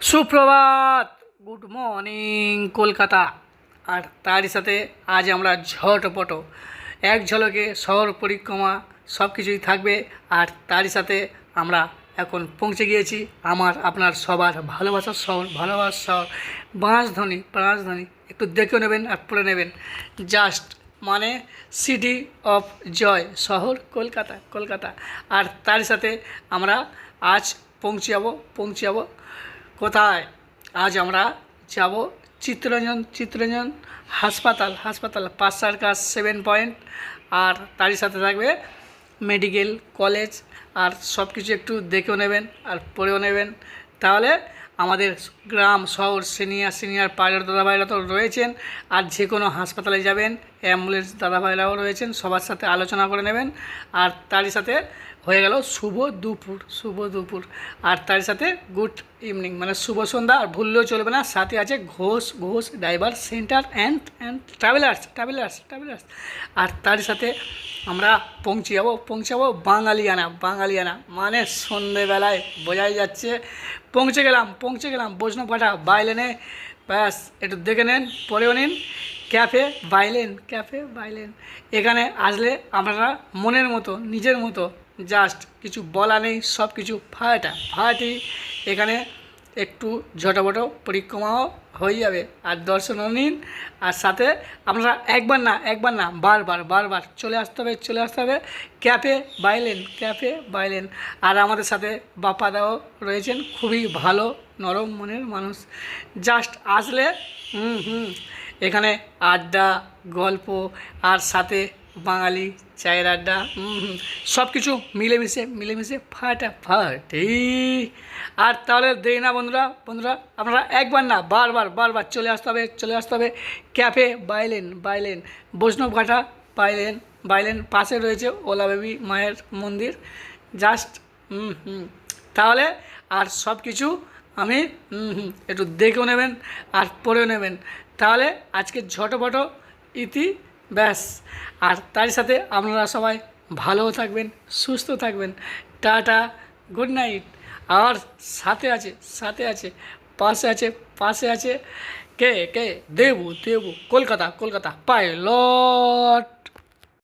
সুপ্রভাত। Good morning Kolkata. আর তারই সাথে আজ আমরা ঝটপট এক ঝলকে শহর পরিক্রমা সব কিছুই থাকবে। আর তারই সাথে আমরা এখন পৌঁছে গিয়েছি আমার, আপনার সবার ভালোবাসার শহর ভালোবাসার শহর। বাঁশধ্বনি বাঁশধ্বনি একটু দেখে নেবেন আর পড়ে নেবেন। জাস্ট মানে সিটি অফ জয় শহর কলকাতা কলকাতা। আর তার সাথে আমরা আজ পৌঁছে যাব পৌঁছে যাব কোথায়? আজ আমরা যাব চিত্তরঞ্জন চিত্তরঞ্জন হাসপাতাল হাসপাতাল, পাঁচ কাজ সেভেন পয়েন্ট আর তারই সাথে থাকবে মেডিকেল কলেজ আর সব কিছু একটু দেখেও নেবেন, আর পড়েও নেবেন। তাহলে আমাদের গ্রাম, শহর, সিনিয়র সিনিয়র পাইলট দাদাভাইরা তো রয়েছেন। আর যে কোনো হাসপাতালে যাবেন, অ্যাম্বুলেন্স দাদাভাইরাও রয়েছেন, সবার সাথে আলোচনা করে নেবেন। আর তারই সাথে হয়ে গেল শুভ দুপুর শুভ দুপুর। আর তার সাথে গুড ইভিনিং মানে শুভ সন্ধ্যা। আর ভুললেও চলবে না, সাথে আছে Ghosh Ghosh driver, centre and and travellers travellers travellers. আর তার সাথে আমরা পৌঁছে যাব পৌঁছে যাব বাঙালিয়ানা বাঙালিয়ানা। মানে সন্ধেবেলায় বোঝাই যাচ্ছে, পৌঁছে গেলাম পৌঁছে গেলাম। বৈষ্ণব বৈষ্ণবঘাটা বাইলেনে। ব্যাস, একটু দেখে নেন পরেও নিন। Cafe, bylane cafe, bylane. এখানে আসলে আপনারা মনের মতো, নিজের মতো, জাস্ট কিছু বলা নেই সব কিছু ফাটা ফাটি এখানে একটু ঝটাপটো পরিক্রমাও হয়ে যাবে। আর দর্শনও নিন। আর সাথে আপনারা একবার না একবার না, বারবার বারবার চলে আসতে হবে, চলে আসতে হবে। Cafe bylane cafe bylane. আর আমাদের সাথে বাপাদাও রয়েছেন, খুবই ভালো, নরম মনের মানুষ। জাস্ট আসলে, হুম হুম, এখানে আড্ডা, গল্প, আর সাথে বাঙালি, চায়ের আড্ডা সব কিছু মিলেমিশে মিলেমিশে ফাটা ফাটাফাটি। আর তাহলে দেরি না বন্ধুরা বন্ধুরা, আপনারা একবার না, বারবার বারবার চলে আসতে হবে, চলে আসতে হবে। Cafe, bylane bylane Baishnabghata bylane bylane, পাশে রয়েছে ওলা বেবি মায়ের মন্দির। জাস্ট হুম হুম, তাহলে আর সব কিছু আমি একটু দেখেও নেবেন আর পড়েও নেবেন। তাহলে আজকে ঝটোপটো ইতি ব্যাস। আর তার সাথে আপনারা সবাই ভালোও থাকবেন, সুস্থ থাকবেন। টাটা গুড নাইট আর সাথে আছে সাথে আছে, পাশে আছে পাশে আছে কে কে? দেবু দেবু। কলকাতা কলকাতা। পাইলট।